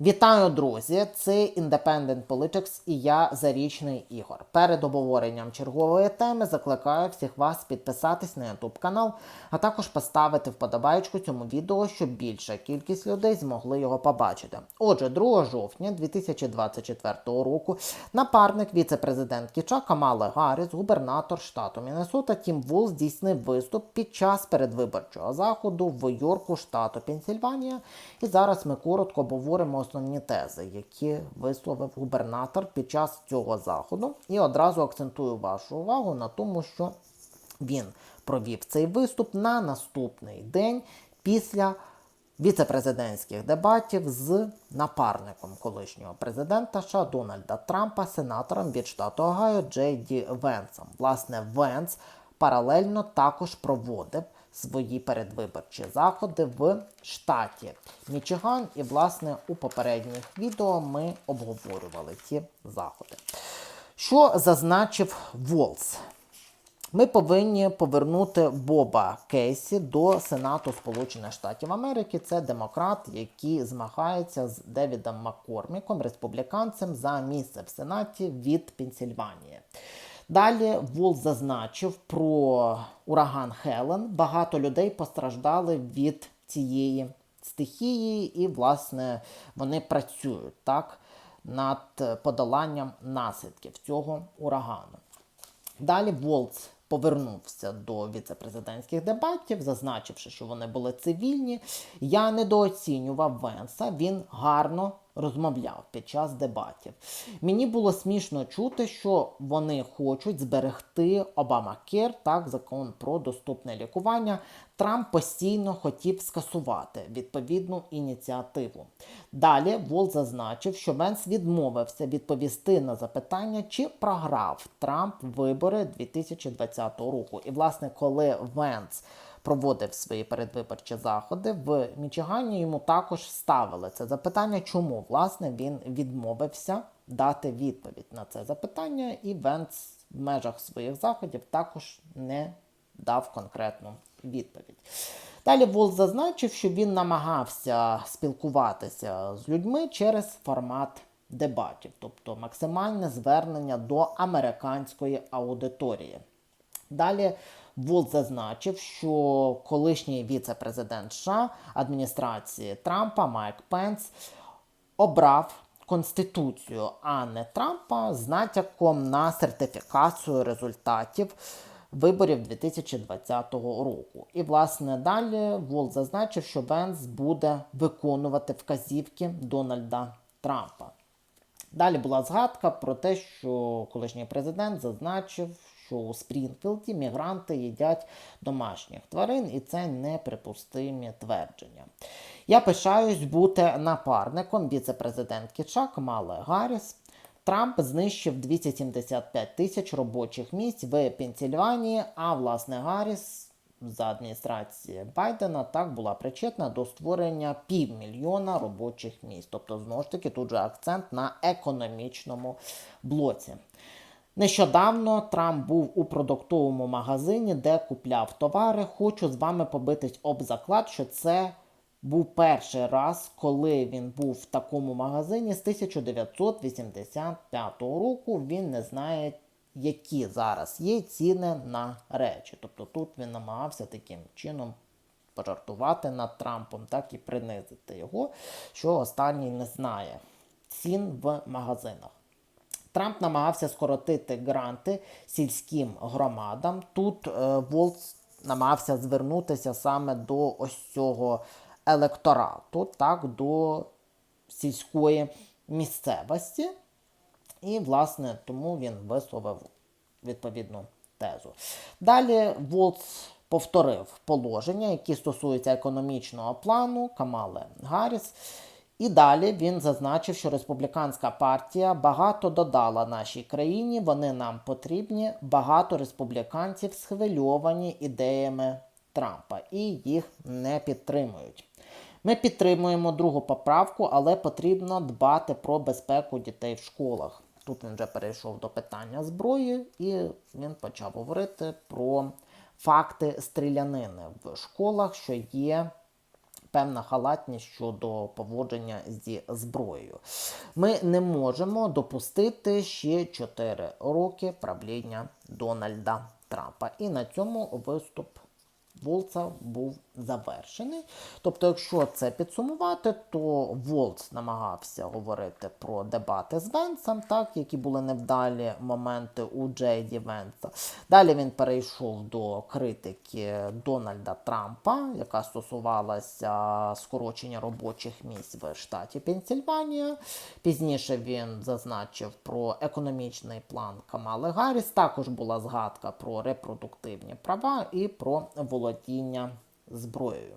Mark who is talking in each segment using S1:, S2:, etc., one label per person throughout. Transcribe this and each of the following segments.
S1: Вітаю, друзі! Це Independent Politics і я Зарічний Ігор. Перед обговоренням чергової теми закликаю всіх вас підписатись на YouTube канал, а також поставити вподобайку цьому відео, щоб більша кількість людей змогли його побачити. Отже, 2 жовтня 2024 року напарник віце-президентки Ча Камали Гарріс, губернатор штату Міннесота Тім Вул здійснив виступ під час передвиборчого заходу в Йорку, штату Пенсільванія. І зараз ми коротко обговоримо основні тези, які висловив губернатор під час цього заходу. І одразу акцентую вашу увагу на тому, що він провів цей виступ на наступний день після віцепрезидентських дебатів з напарником колишнього президента США Дональда Трампа, сенатором від штату Огайо Джей Ді Венсом. Власне, Венс паралельно також проводив свої передвиборчі заходи в штаті Мічиган. І, власне, у попередніх відео ми обговорювали ці заходи. Що зазначив Волс? Ми повинні повернути Боба Кейсі до Сенату Сполучених Штатів Америки. Це демократ, який змагається з Девідом Маккорміком, республіканцем за місце в Сенаті від Пенсільванії. Далі Вул зазначив про ураган Хелен. Багато людей постраждали від цієї стихії, і, власне, вони працюють так над подоланням наслідків цього урагану. Далі Волц повернувся до віцепрезидентських дебатів, зазначивши, що вони були цивільні. Я недооцінював Венса, він гарно розмовляв під час дебатів. Мені було смішно чути, що вони хочуть зберегти Обамакер, так, закон про доступне лікування. Трамп постійно хотів скасувати відповідну ініціативу. Далі Вол зазначив, що Венс відмовився відповісти на запитання, чи програв Трамп вибори 2020 року. І, власне, коли Венс проводив свої передвиборчі заходи в Мічигані, йому також ставили це запитання, чому власне він відмовився дати відповідь на це запитання, і Венс в межах своїх заходів також не дав конкретну відповідь. Далі Волс зазначив, що він намагався спілкуватися з людьми через формат дебатів, тобто максимальне звернення до американської аудиторії. Далі Волт зазначив, що колишній віце-президент США адміністрації Трампа Майк Пенс обрав Конституцію, а не Трампа з натяком на сертифікацію результатів виборів 2020 року. І, власне, далі Волт зазначив, що Венс буде виконувати вказівки Дональда Трампа. Далі була згадка про те, що колишній президент зазначив, що у Спрінфілді мігранти їдять домашніх тварин, і це неприпустимі твердження. Я пишаюсь бути напарником віце-президентки США Камали Гарріс. Трамп знищив 275 тисяч робочих місць в Пенсільванії, а власне Гарріс за адміністрації Байдена так була причетна до створення півмільйона робочих місць. Тобто, знову ж таки, тут же акцент на економічному блоці. Нещодавно Трамп був у продуктовому магазині, де купляв товари. Хочу з вами побитись об заклад, що це був перший раз, коли він був в такому магазині з 1985 року. Він не знає, які зараз є ціни на речі. Тобто тут він намагався таким чином пожартувати над Трампом, так і принизити його, що останній не знає цін в магазинах. Трамп намагався скоротити гранти сільським громадам. Тут е, Волц намагався звернутися саме до ось цього електорату, так, до сільської місцевості. І, власне, тому він висловив відповідну тезу. Далі Волц повторив положення, які стосуються економічного плану Камали Гарріс. І далі він зазначив, що республіканська партія багато додала нашій країні. Вони нам потрібні. Багато республіканців схвильовані ідеями Трампа і їх не підтримують. Ми підтримуємо другу поправку, але потрібно дбати про безпеку дітей в школах. Тут він вже перейшов до питання зброї, і він почав говорити про факти стрілянини в школах, що є певна халатність щодо поводження зі зброєю. Ми не можемо допустити ще 4 роки правління Дональда Трампа. І на цьому виступ Волца був завершений. Тобто, якщо це підсумувати, то Волц намагався говорити про дебати з Венсом, так, які були невдалі моменти у Джейді Венса. Далі він перейшов до критики Дональда Трампа, яка стосувалася скорочення робочих місць в штаті Пенсільванія. Пізніше він зазначив про економічний план Камали Гарріс. Також була згадка про репродуктивні права і про володіння зброєю.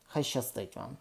S1: Хай щастить вам!